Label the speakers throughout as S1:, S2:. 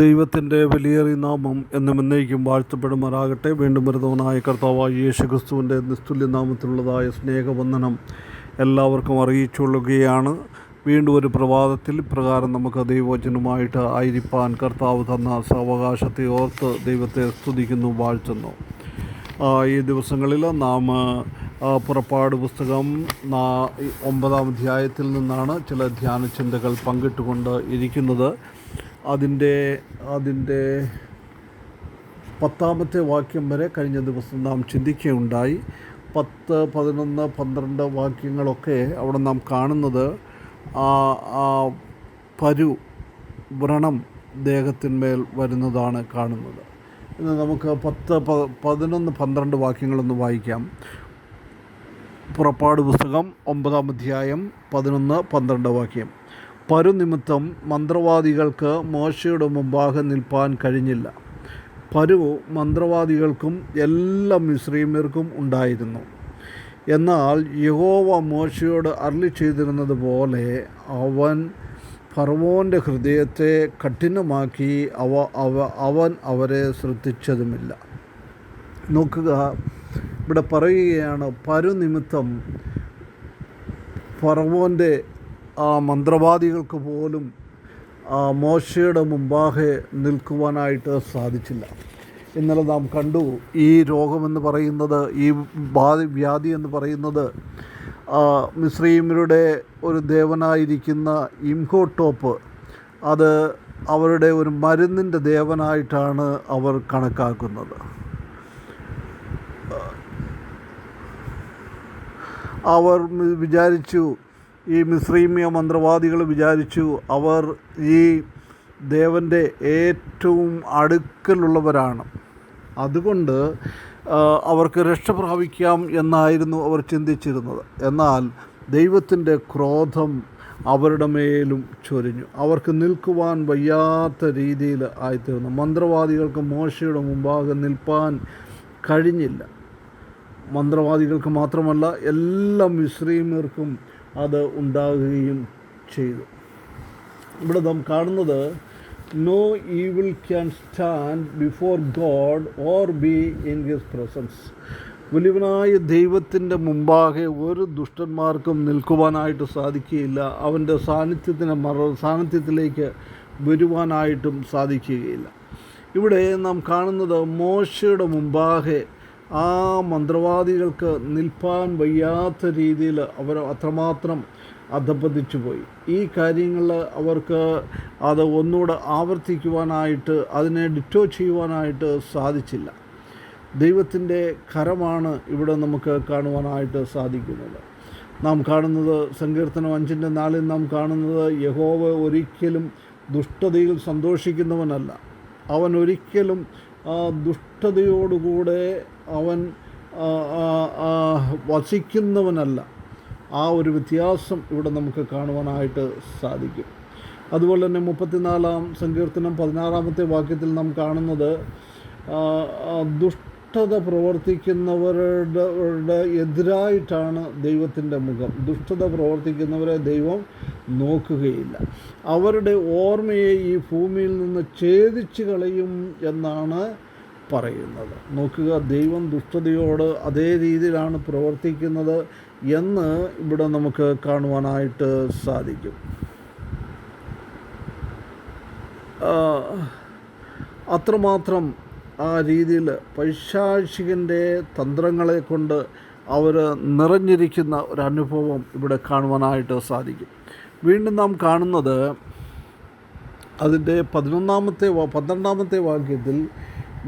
S1: ദൈവത്തിന്റെ വലിയേറിയ നാമം എന്നും എന്നേക്കും വാഴ്ത്തപ്പെടുമാറാകട്ടെ. വീണ്ടും വരുന്നവനായ കർത്താവായ യേശു ക്രിസ്തുവിന്റെ നിസ്തുല്യ നാമത്തിലുള്ളതായ സ്നേഹവന്ദനം എല്ലാവർക്കും അറിയിച്ചുകൊള്ളുകയാണ്. വീണ്ടും ഒരു പ്രഭാതത്തിൽ ഇപ്രകാരം നമുക്ക് ദൈവവചനമായിട്ട് ആയിരിപ്പാൻ കർത്താവ് തന്ന സാവകാശത്തെ ഓർത്ത് ദൈവത്തെ സ്തുതിക്കുന്നു വാഴ്ത്തുന്നു. ഈ ദിവസങ്ങളിൽ നാം പുറപ്പാട് പുസ്തകം ഒമ്പതാം അധ്യായത്തിൽ നിന്നാണ് ചില ധ്യാന ചിന്തകൾ പങ്കിട്ടുകൊണ്ട് ഇരിക്കുന്നത്. അതിന്റെ അതിന്റെ പത്താമത്തെ വാക്യം വരെ കഴിഞ്ഞ ദിവസം നാം ചിന്തിക്കുകയുണ്ടായി. പത്ത് പതിനൊന്ന് പന്ത്രണ്ട് വാക്യങ്ങളൊക്കെ അവിടെ നാം കാണുന്നത് ആ ആ പരു വ്രണം ദേഹത്തിന്മേൽ വരുന്നതാണ് കാണുന്നത്. ഇന്ന് നമുക്ക് പത്ത് പതിനൊന്ന് പന്ത്രണ്ട് വാക്യങ്ങളൊന്ന് വായിക്കാം. പുറപ്പാട് പുസ്തകം ഒമ്പതാം അധ്യായം പതിനൊന്ന് പന്ത്രണ്ട് വാക്യം. പരുനിമിത്തം മന്ത്രവാദികൾക്ക് മോശയുടെ മുമ്പാകെ നിൽപ്പാൻ കഴിഞ്ഞില്ല. പരു മന്ത്രവാദികൾക്കും എല്ലാ മിശ്രീമ്യർക്കും ഉണ്ടായിരുന്നു. എന്നാൽ യഹോവ മോശയോട് അരളി ചെയ്തിരുന്നത് പോലെ അവൻ ഫർവോന്റെ ഹൃദയത്തെ കഠിനമാക്കി അവ അവ അവൻ അവരെ ശ്രദ്ധിച്ചതുമില്ല. നോക്കുക ഇവിടെ പറയുകയാണ് പരുനിമിത്തം ഫറവോന്റെ ആ മന്ത്രവാദികൾക്ക് പോലും മോശയുടെ മുമ്പാകെ നിൽക്കുവാനായിട്ട് സാധിച്ചില്ല. ഇന്നലെ നാം കണ്ടു ഈ രോഗമെന്ന് പറയുന്നത് ഈ ബാധി വ്യാധി എന്ന് പറയുന്നത് ആ, മിസ്രൈമ്യരുടെ ഒരു ദേവനായിരിക്കുന്ന ഇംഹോട്ടോപ്പ് അത് അവരുടെ ഒരു മരുന്നിന്റെ ദേവനായിട്ടാണ് അവർ കണക്കാക്കുന്നത്. അവർ വിചാരിച്ചു ഈ മിശ്രീമ്യ മന്ത്രവാദികൾ വിചാരിച്ചു അവർ ഈ ദേവന്റെ ഏറ്റവും അടുക്കലുള്ളവരാണ്. അതുകൊണ്ട് അവർക്ക് രക്ഷ പ്രാപിക്കാം എന്നായിരുന്നു അവർ ചിന്തിച്ചിരുന്നത്. എന്നാൽ ദൈവത്തിന്റെ ക്രോധം അവരുടെ മേലും ചൊരിഞ്ഞു. അവർക്ക് നിൽക്കുവാൻ വയ്യാത്ത രീതിയിൽ ആയിത്തീർന്നു. മന്ത്രവാദികൾക്ക് മോശയുടെ മുമ്പാകെ നിൽപ്പാൻ കഴിഞ്ഞില്ല. മന്ത്രവാദികൾക്ക് മാത്രമല്ല എല്ലാ മിശ്രീമർക്കും അത് ഉണ്ടാകുകയും ചെയ്തു. ഇവിടെ നാം കാണുന്നത് no evil can stand before God or be in his presence വലിയവനായ ദൈവത്തിന്റെ മുമ്പാകെ ഒരു ദുഷ്ടന്മാർക്കും നിൽക്കുവാനായിട്ട് സാധിക്കുകയില്ല. അവന്റെ സാന്നിധ്യത്തിന് മറ സാന്നിധ്യത്തിലേക്ക് വരുവാനായിട്ടും സാധിക്കുകയില്ല. ഇവിടെ നാം കാണുന്നത് മോശയുടെ മുമ്പാകെ ആ മന്ത്രവാദികൾക്ക് നിൽപ്പാൻ വയ്യാത്ത രീതിയിൽ അവർ അത്രമാത്രം അധപ്പതിച്ചു പോയി. ഈ കാര്യങ്ങൾ അവർക്ക് അത് ഒന്നുകൂടെ ആവർത്തിക്കുവാനായിട്ട് അതിനെ ഡിറ്റോ ചെയ്യുവാനായിട്ട് സാധിച്ചില്ല. ദൈവത്തിന്റെ കരമാണ് ഇവിടെ നമുക്ക് കാണുവാനായിട്ട് സാധിക്കുന്നത്. നാം കാണുന്നത് സങ്കീർത്തനം അഞ്ചിന്റെ നാളിൽ നാം കാണുന്നത് യഹോവ ഒരിക്കലും ദുഷ്ടതയിൽ സന്തോഷിക്കുന്നവനല്ല. അവൻ ഒരിക്കലും ആ, ദുഷ്ടതയോടുകൂടെ അവൻ വസിക്കുന്നവനല്ല. ആ ഒരു വ്യത്യാസം ഇവിടെ നമുക്ക് കാണുവാനായിട്ട് സാധിക്കും. അതുപോലെ തന്നെ മുപ്പത്തിനാലാം സങ്കീർത്തനം പതിനാറാമത്തെ വാക്യത്തിൽ നാം കാണുന്നത് ദുഷ്ടത പ്രവർത്തിക്കുന്നവരുടെ രുടെ എതിരായിട്ടാണ് ദൈവത്തിന്റെ മുഖം. ദുഷ്ടത പ്രവർത്തിക്കുന്നവരെ ദൈവം നോക്കുകയില്ല. അവരുടെ ഓർമ്മയെ ഈ ഭൂമിയിൽ നിന്ന് ഛേദിച്ചു കളയും എന്നാണ് പറയുന്നത്. നോക്കുക ദൈവം ദുഷ്ടതയോട് അതേ രീതിയിലാണ് പ്രവർത്തിക്കുന്നത് എന്ന് ഇവിടെ നമുക്ക് കാണുവാനായിട്ട് സാധിക്കും. അത്രമാത്രം ആ രീതിയിൽ പൈശാചികന്റെ തന്ത്രങ്ങളെ കൊണ്ട് അവർ നിറഞ്ഞിരിക്കുന്ന ഒരു അനുഭവം ഇവിടെ കാണുവാനായിട്ട് സാധിക്കും. വീണ്ടും നാം കാണുന്നത് അതിന്റെ പതിനൊന്നാമത്തെ പന്ത്രണ്ടാമത്തെ വാക്യത്തിൽ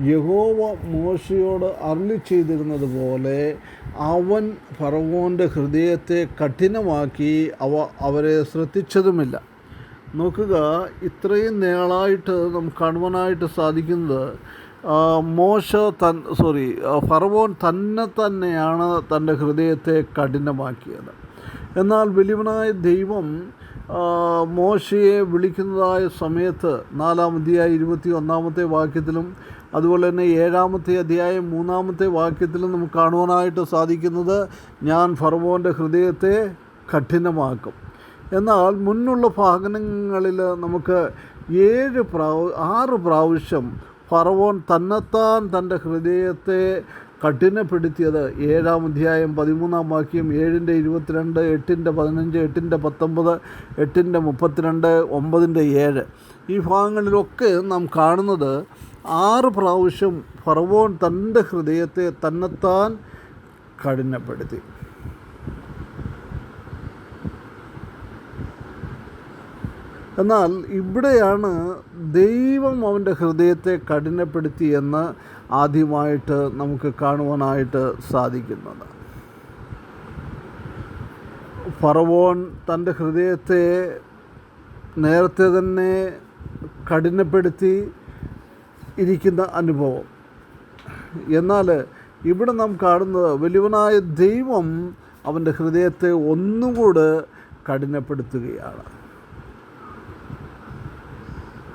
S1: യഹോവ മോശയോട് അരുളി ചെയ്തിരുന്നത് പോലെ അവൻ ഫറവോന്റെ ഹൃദയത്തെ കഠിനമാക്കി അവ അവരെ ശ്രദ്ധിച്ചതുമില്ല. നോക്കുക ഇത്രയും നേളായിട്ട് നമുക്ക് കാണുവാനായിട്ട് സാധിക്കുന്നത് മോശ തൻ സോറി ഫറവോൻ തന്നെ തന്നെയാണ് തന്റെ ഹൃദയത്തെ കഠിനമാക്കിയത്. എന്നാൽ വലിയവനായ ദൈവം മോശയെ വിളിക്കുന്നതായ സമയത്ത് നാലാം ഇരുപത്തി ഒന്നാമത്തെ വാക്യത്തിലും അതുപോലെ തന്നെ ഏഴാമത്തെ അധ്യായം മൂന്നാമത്തെ വാക്യത്തിൽ നമുക്ക് കാണുവാനായിട്ട് സാധിക്കുന്നത് ഞാൻ ഫറവോന്റെ ഹൃദയത്തെ കഠിനമാക്കും. എന്നാൽ മുന്നുള്ള ഭാഗനങ്ങളിൽ നമുക്ക് ഏഴ് പ്രാവ ആറ് പ്രാവശ്യം ഫറവോൻ തന്നെത്താൻ തന്റെ ഹൃദയത്തെ കഠിനപ്പെടുത്തിയത്. ഏഴാം അധ്യായം പതിമൂന്നാം വാക്യം ഏഴിന്റെ ഇരുപത്തിരണ്ട് എട്ടിന്റെ പതിനഞ്ച് എട്ടിന്റെ പത്തൊമ്പത് എട്ടിന്റെ മുപ്പത്തിരണ്ട് ഒമ്പതിന്റെ ഏഴ്. ഈ ഭാഗങ്ങളിലൊക്കെ നാം കാണുന്നത് ആറ് പ്രാവശ്യം ഫറവോൻ തന്റെ ഹൃദയത്തെ തന്നെത്താൻ കഠിനപ്പെടുത്തി. എന്നാൽ ഇവിടെയാണ് ദൈവം അവന്റെ ഹൃദയത്തെ കഠിനപ്പെടുത്തി എന്ന് ആദ്യമായിട്ട് നമുക്ക് കാണുവാനായിട്ട് സാധിക്കുന്നത്. ഫറവോൻ തന്റെ ഹൃദയത്തെ നേരത്തെ തന്നെ കഠിനപ്പെടുത്തി ഇരിക്കുന്ന അനുഭവം. എന്നാൽ ഇവിടെ നാം കാണുന്നത് വലിയവനായ ദൈവം അവന്റെ ഹൃദയത്തെ ഒന്നും ഒന്നുകൂടെ കഠിനപ്പെടുത്തുകയാണ്.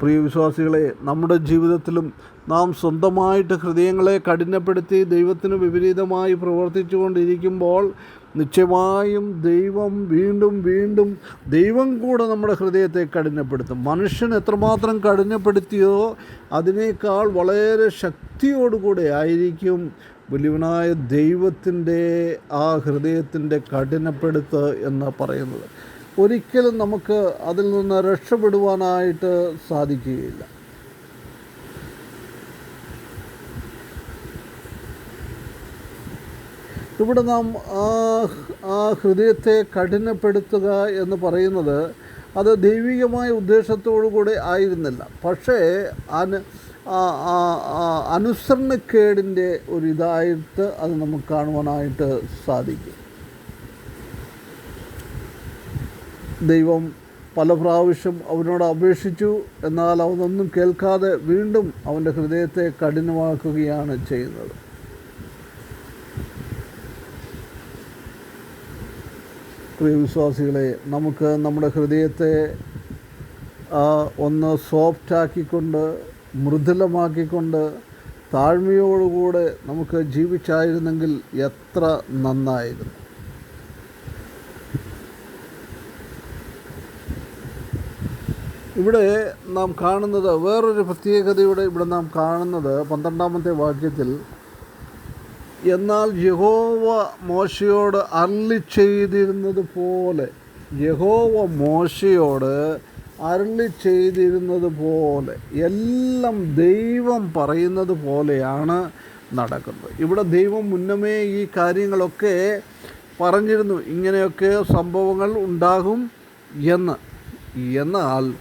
S1: പ്രിയ വിശ്വാസികളെ നമ്മുടെ ജീവിതത്തിലും നാം സ്വന്തമായിട്ട് ഹൃദയങ്ങളെ കഠിനപ്പെടുത്തി ദൈവത്തിന് വിപരീതമായി പ്രവർത്തിച്ചു കൊണ്ടിരിക്കുമ്പോൾ നിശ്ചയമായും ദൈവം വീണ്ടും വീണ്ടും ദൈവം കൂടെ നമ്മുടെ ഹൃദയത്തെ കഠിനപ്പെടുത്തും. മനുഷ്യൻ എത്രമാത്രം കഠിനപ്പെടുത്തിയോ അതിനേക്കാൾ വളരെ ശക്തിയോടുകൂടെ ആയിരിക്കും വലിയവനായ ദൈവത്തിന്റെ ആ ഹൃദയത്തിന്റെ കഠിനപ്പെടുത്ത് എന്ന് പറയുന്നത്. ഒരിക്കലും നമുക്ക് അതിൽ നിന്ന് രക്ഷപ്പെടുവാനായിട്ട് സാധിക്കുകയില്ല. ഇവിടെ നാം ആ ആ ഹൃദയത്തെ കഠിനപ്പെടുത്തുക എന്ന് പറയുന്നത് അത് ദൈവികമായ ഉദ്ദേശത്തോടു കൂടെ ആയിരുന്നില്ല. പക്ഷേ അനു അനുസരണക്കേടിന്റെ ഒരു ഇതായിട്ട് അത് നമുക്ക് കാണുവാനായിട്ട് സാധിക്കും. ദൈവം പല പ്രാവശ്യം അവനോട് അപേക്ഷിച്ചു. എന്നാൽ അവനൊന്നും കേൾക്കാതെ വീണ്ടും അവന്റെ ഹൃദയത്തെ കഠിനമാക്കുകയാണ് ചെയ്യുന്നത്. പ്രിയ വിശ്വാസികളെ നമുക്ക് നമ്മുടെ ഹൃദയത്തെ ഒന്ന് സോഫ്റ്റാക്കിക്കൊണ്ട് മൃദുലമാക്കിക്കൊണ്ട് താഴ്മയോടുകൂടെ നമുക്ക് ജീവിച്ചായിരുന്നെങ്കിൽ എത്ര നന്നായിരുന്നു. ഇവിടെ നാം കാണുന്നത് വേറൊരു പ്രത്യേകതയുടെ ഇവിടെ നാം കാണുന്നത് പന്ത്രണ്ടാമത്തെ വാക്യത്തിൽ എന്നാൽ യഹോവ മോശയോട് അരളി ചെയ്തിരുന്നത് പോലെ യഹോവ മോശയോട് അരളി ചെയ്തിരുന്നത് പോലെ എല്ലാം ദൈവം പറയുന്നത് പോലെയാണ് നടക്കുന്നത്. ഇവിടെ ദൈവം മുന്നമേ ഈ കാര്യങ്ങളൊക്കെ പറഞ്ഞിരുന്നു. ഇങ്ങനെയൊക്കെ സംഭവങ്ങൾ ഉണ്ടാകും എന്ന്. എന്നാൽ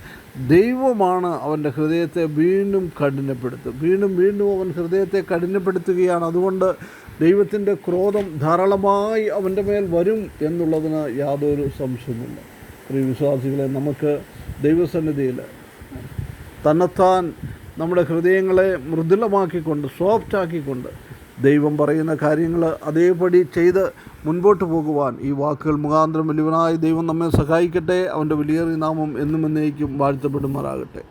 S1: ദൈവമാണ് അവന്റെ ഹൃദയത്തെ വീണ്ടും കഠിനപ്പെടുത്തും വീണ്ടും വീണ്ടും അവൻ ഹൃദയത്തെ കഠിനപ്പെടുത്തുകയാണ്. അതുകൊണ്ട് ദൈവത്തിന്റെ ക്രോധം ധാരാളമായി അവന്റെ മേൽ വരും എന്നുള്ളതിന് യാതൊരു സംശയവുമില്ല. പ്രിയ വിശ്വാസികളെ നമുക്ക് ദൈവസന്നിധിയിൽ തന്നെത്താൻ നമ്മുടെ ഹൃദയങ്ങളെ മൃദുലമാക്കിക്കൊണ്ട് സോഫ്റ്റാക്കിക്കൊണ്ട് ദൈവം പറയുന്ന കാര്യങ്ങൾ അതേപടി ചെയ്ത് മുൻപോട്ട് പോകുവാൻ ഈ വാക്കുകൾ മുഖാന്തരം വലിയവനായ ദൈവം നമ്മെ സഹായിക്കട്ടെ. അവന്റെ വലിയേറിയ നാമം എന്നും എന്നേക്കും വാഴ്ത്തപ്പെടുമാറാകട്ടെ.